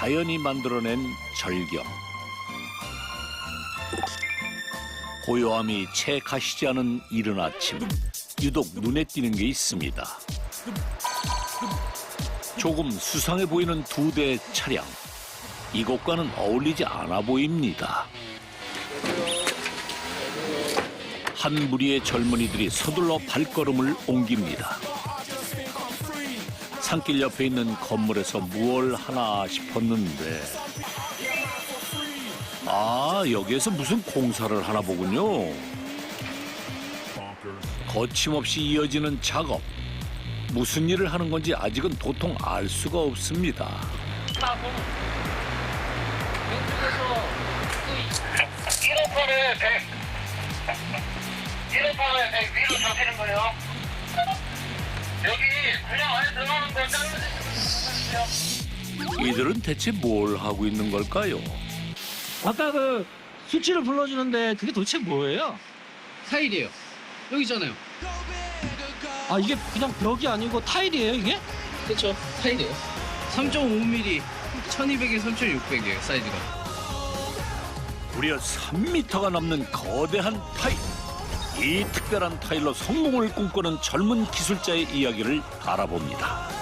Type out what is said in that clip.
자연이 만들어낸 절경. 고요함이 채 가시지 않은 이른 아침. 유독 눈에 띄는 게 있습니다. 조금 수상해 보이는 두 대의 차량. 이곳과는 어울리지 않아 보입니다. 한 무리의 젊은이들이 서둘러 발걸음을 옮깁니다. 산길 옆에 있는 건물에서 무얼 하나 싶었는데 아 여기에서 무슨 공사를 하나 보군요. 거침없이 이어지는 작업. 무슨 일을 하는 건지 아직은 도통 알 수가 없습니다. 왼쪽에서 1호판에 100. 1호판에 100 위로 잡히는 거예요. 여기 그냥 안에 들어가는 거 잘라주시면 이들은 대체 뭘 하고 있는 걸까요? 아까 그 수치를 불러주는데 그게 도대체 뭐예요? 타일이에요. 여기잖아요. 아 이게 그냥 벽이 아니고 타일이에요 이게? 그렇죠. 타일이에요. 3.5mm, 1200에 3600이에요, 사이즈가. 무려 3미터가 넘는 거대한 타일. 이 특별한 타일로 성공을 꿈꾸는 젊은 기술자의 이야기를 알아봅니다.